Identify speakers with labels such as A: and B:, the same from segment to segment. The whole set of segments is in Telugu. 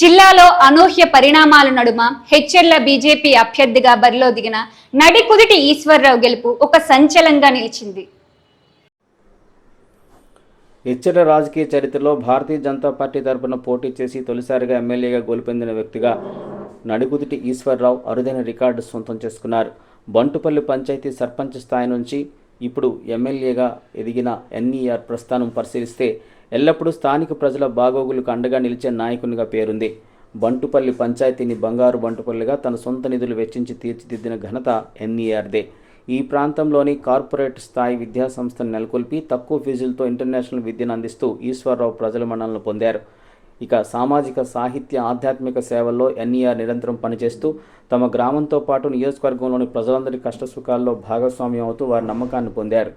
A: జిల్లాలో అనూహ్య పరిణామాల నడుమ హెచ్ఎల్ల బీజేపీ అభ్యర్థిగా బరిలో దిగిన నడి కుదిటి ఈశ్వరరావు గెలుపు ఒక సంచలంగా నిలిచింది
B: హెచ్ఎల్ రాజకీయ చరిత్రలో భారతీయ జనతా పార్టీ తరఫున పోటీ చేసి తొలిసారిగా ఎమ్మెల్యేగా గొలుపొందిన వ్యక్తిగా నడిగుదిటి ఈశ్వరరావు అరుదైన రికార్డు సొంతం చేసుకున్నారు బంటుపల్లి పంచాయతీ సర్పంచ్ స్థాయి నుంచి ఇప్పుడు ఎమ్మెల్యేగా ఎదిగిన ఎన్ఈఆర్ ప్రస్థానం పరిశీలిస్తే ఎల్లప్పుడూ స్థానిక ప్రజల బాగోగులకు అండగా నిలిచే నాయకునిగా పేరుంది బంటుపల్లి పంచాయతీని బంగారు బంటుపల్లిగా తన సొంత నిధులు వెచ్చించి తీర్చిదిద్దిన ఘనత ఎన్ఈఆర్దే ఈ ప్రాంతంలోని కార్పొరేట్ స్థాయి విద్యా సంస్థను నెలకొల్పి తక్కువ ఫీజులతో ఇంటర్నేషనల్ విద్యను అందిస్తూ ఈశ్వరరావు ప్రజల మన్నలను పొందారు ఇక సామాజిక సాహిత్య ఆధ్యాత్మిక సేవల్లో ఎన్ఈఆర్ నిరంతరం పనిచేస్తూ తమ గ్రామంతో పాటు నియోజకవర్గంలోని ప్రజలందరి కష్టసుఖాల్లో భాగస్వామ్యం అవుతూ వారి నమ్మకాన్ని పొందారు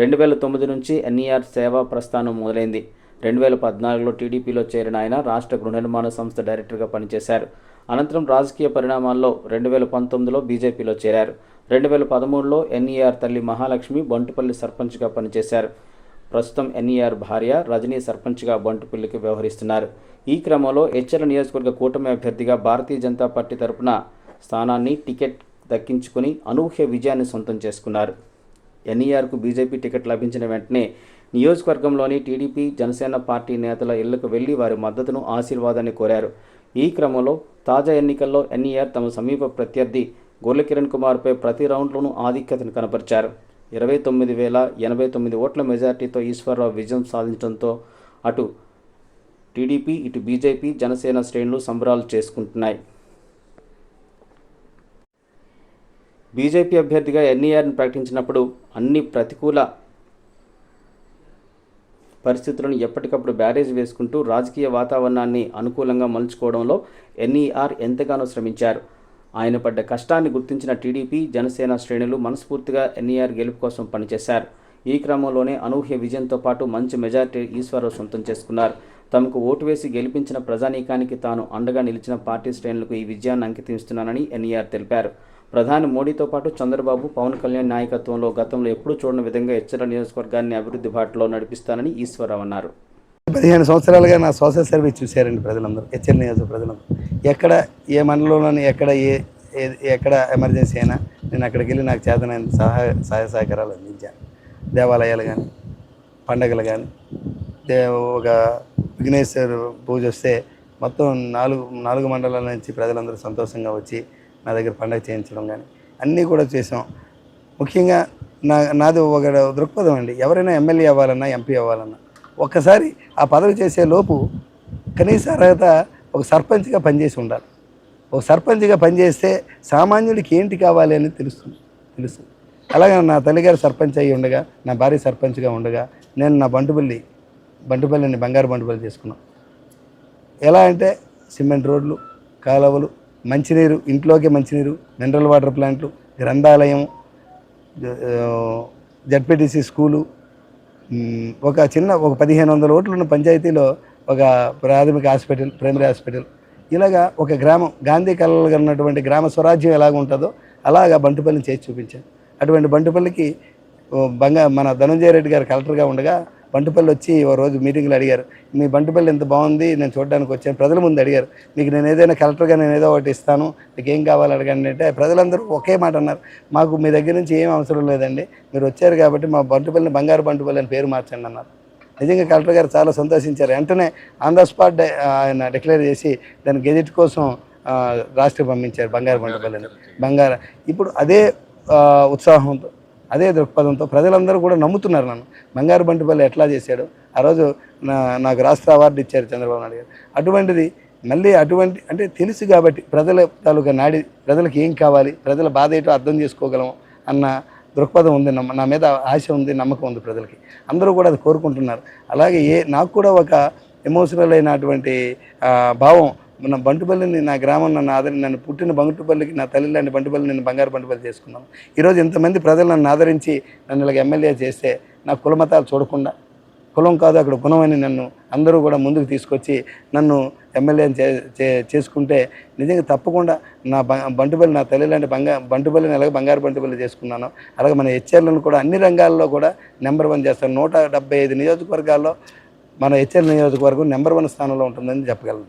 B: రెండు వేల తొమ్మిది నుంచి ఎన్ఈఆర్ సేవా ప్రస్థానం మొదలైంది రెండు వేల పద్నాలుగులో టీడీపీలో చేరిన ఆయన రాష్ట్ర గృహ నిర్మాణ సంస్థ డైరెక్టర్గా పనిచేశారు అనంతరం రాజకీయ పరిణామాల్లో రెండు వేల పంతొమ్మిదిలో బీజేపీలో చేరారు రెండు వేల పదమూడులో ఎన్ఈఆర్ తల్లి మహాలక్ష్మి బంటుపల్లి సర్పంచ్గా పనిచేశారు ప్రస్తుతం ఎన్ఈఆర్ భార్య రజనీ సర్పంచ్గా బంటుపల్లికి వ్యవహరిస్తున్నారు ఈ క్రమంలో హెచ్చల నియోజకవర్గ కూటమి అభ్యర్థిగా భారతీయ జనతా పార్టీ తరపున స్థానాన్ని టికెట్ దక్కించుకుని అనూహ్య విజయాన్ని సొంతం చేసుకున్నారు ఎన్ఈఆర్కు బీజేపీ టికెట్ లభించిన వెంటనే నియోజకవర్గంలోని టీడీపీ జనసేన పార్టీ నేతల ఇళ్లకు వెళ్లి వారి మద్దతును ఆశీర్వాదాన్ని కోరారు ఈ క్రమంలో తాజా ఎన్నికల్లో ఎన్ఈఆర్ తమ సమీప ప్రత్యర్థి గొర్ల కిరణ్ కుమార్పై ప్రతి రౌండ్లోనూ ఆధిక్యతను కనపరిచారు ఇరవై తొమ్మిది వేల ఎనభై తొమ్మిది ఓట్ల మెజార్టీతో ఈశ్వరరావు విజయం సాధించడంతో అటు టీడీపీ ఇటు బీజేపీ జనసేన శ్రేణులు సంబరాలు చేసుకుంటున్నాయి బీజేపీ అభ్యర్థిగా ఎన్ఈఆర్ను ప్రకటించినప్పుడు అన్ని ప్రతికూల పరిస్థితులను ఎప్పటికప్పుడు బ్యారేజ్ వేసుకుంటూ రాజకీయ వాతావరణాన్ని అనుకూలంగా మలుచుకోవడంలో ఎన్ఈఆర్ ఎంతగానో శ్రమించారు ఆయన పడ్డ కష్టాన్ని గుర్తించిన టీడీపీ జనసేన శ్రేణులు మనస్ఫూర్తిగా ఎన్ఈఆర్ గెలుపు కోసం పనిచేశారు ఈ క్రమంలోనే అనూహ్య విజయంతో పాటు మంచి మెజార్టీ ఈశ్వరరావు సొంతం చేసుకున్నారు తమకు ఓటు వేసి గెలిపించిన ప్రజానీకానికి తాను అండగా నిలిచిన పార్టీ శ్రేణులకు ఈ విజయాన్ని అంకితం ఇస్తున్నానని ఎన్ఈఆర్ తెలిపారు ప్రధాని మోడీతో పాటు చంద్రబాబు పవన్ కళ్యాణ్ నాయకత్వంలో గతంలో ఎప్పుడూ చూడని విధంగా హెచ్చర నియోజకవర్గాన్ని అభివృద్ధి బాటలో నడిపిస్తానని ఈశ్వరరావు అన్నారు
C: పదిహేను సంవత్సరాలుగా నా సోషల్ సర్వీస్ చూశారండి ప్రజలందరూ హెచ్ఎల్ నియోజక ప్రజలందరూ ఎక్కడ ఏ మండలంలోనూ ఎక్కడ ఏ ఎక్కడ ఎమర్జెన్సీ అయినా నేను అక్కడికి వెళ్ళి నాకు చేతన సహాయ సహాయ సహకారాలు అందించాను దేవాలయాలు కానీ పండగలు కానీ దే ఒక విఘ్నేశ్వర పూజ వస్తే మొత్తం నాలుగు నాలుగు మండలాల నుంచి ప్రజలందరూ సంతోషంగా వచ్చి నా దగ్గర పండగ చేయించడం కానీ అన్నీ కూడా చేసాం ముఖ్యంగా నా నాది ఒక దృక్పథం అండి ఎవరైనా ఎమ్మెల్యే అవ్వాలన్నా ఎంపీ అవ్వాలన్నా ఒక్కసారి ఆ పదవి చేసే లోపు కనీస అర్హత ఒక సర్పంచ్గా పనిచేసి ఉండాలి ఒక సర్పంచ్గా పనిచేస్తే సామాన్యుడికి ఏంటి కావాలి అని తెలుస్తుంది తెలుస్తుంది అలాగే నా తల్లిగారు సర్పంచ్ అయ్యి ఉండగా నా భార్య సర్పంచ్గా ఉండగా నేను నా బంటుపల్లి బంటుపల్లిని బంగారు బంటుపల్లి చేసుకున్నాను ఎలా అంటే సిమెంట్ రోడ్లు కాలవలు మంచినీరు ఇంట్లోకే మంచినీరు మినరల్ వాటర్ ప్లాంట్లు గ్రంథాలయం జడ్పీటీసీ స్కూలు ఒక చిన్న ఒక పదిహేను వందల ఓట్లు ఉన్న పంచాయతీలో ఒక ప్రాథమిక హాస్పిటల్ ప్రైమరీ హాస్పిటల్ ఇలాగా ఒక గ్రామం గాంధీ కళలు ఉన్నటువంటి గ్రామ స్వరాజ్యం ఎలాగ ఉంటుందో అలాగా బంటుపల్లిని చేసి చూపించాను అటువంటి బంటుపల్లికి బంగా మన ధనంజయ రెడ్డి గారు కలెక్టర్గా ఉండగా బంటుపల్లి వచ్చి ఓ రోజు మీటింగ్లో అడిగారు మీ బంటుపల్లి ఎంత బాగుంది నేను చూడడానికి వచ్చాను ప్రజల ముందు అడిగారు మీకు నేను ఏదైనా కలెక్టర్గా నేను ఏదో ఒకటి ఇస్తాను మీకు ఏం కావాలి అడగండి అంటే ప్రజలందరూ ఒకే మాట అన్నారు మాకు మీ దగ్గర నుంచి ఏం అవసరం లేదండి మీరు వచ్చారు కాబట్టి మా బంటుపల్లిని బంగారు బంటుపల్లి అని పేరు మార్చండి అన్నారు నిజంగా కలెక్టర్ గారు చాలా సంతోషించారు వెంటనే ఆన్ ద స్పాట్ ఆయన డిక్లేర్ చేసి దాని గెజెట్ కోసం రాష్ట్రం పంపించారు బంగారు బంటుపల్లిని బంగారు ఇప్పుడు అదే ఉత్సాహంతో అదే దృక్పథంతో ప్రజలందరూ కూడా నమ్ముతున్నారు నన్ను బంగారు బంటిపల్లి ఎట్లా చేశాడు ఆ రోజు నా నాకు రాష్ట్ర అవార్డు ఇచ్చారు చంద్రబాబు నాయుడు గారు అటువంటిది మళ్ళీ అటువంటి అంటే తెలుసు కాబట్టి ప్రజల తాలూకా నాడి ప్రజలకు ఏం కావాలి ప్రజల బాధ ఏటో అర్థం చేసుకోగలము అన్న దృక్పథం ఉంది నమ్మ నా మీద ఆశ ఉంది నమ్మకం ఉంది ప్రజలకి అందరూ కూడా అది కోరుకుంటున్నారు అలాగే ఏ నాకు కూడా ఒక ఎమోషనల్ అయినటువంటి భావం మన బంటుపల్లిని నా గ్రామం నన్ను ఆదరి నన్ను పుట్టిన బంటుపల్లికి నా తల్లి లాంటి బంటుపల్లి నేను బంగారు బంటుపల్లి చేసుకున్నాను ఈరోజు ఇంతమంది ప్రజలు నన్ను ఆదరించి నన్ను ఇలాగ ఎమ్మెల్యే చేస్తే నా కులమతాలు చూడకుండా కులం కాదు అక్కడ గుణమని నన్ను అందరూ కూడా ముందుకు తీసుకొచ్చి నన్ను ఎమ్మెల్యే చేసుకుంటే నిజంగా తప్పకుండా నా బంటుపల్లి నా తల్లి లాంటి బంగా బంటుపల్లిని అలాగే బంగారు బంటుపల్లి చేసుకున్నాను అలాగే మన హెచ్ఆర్లను కూడా అన్ని రంగాల్లో కూడా నెంబర్ వన్ చేస్తాను నూట నియోజకవర్గాల్లో మన హెచ్ఆర్ నియోజకవర్గం నెంబర్ వన్ స్థానంలో ఉంటుందని చెప్పగలను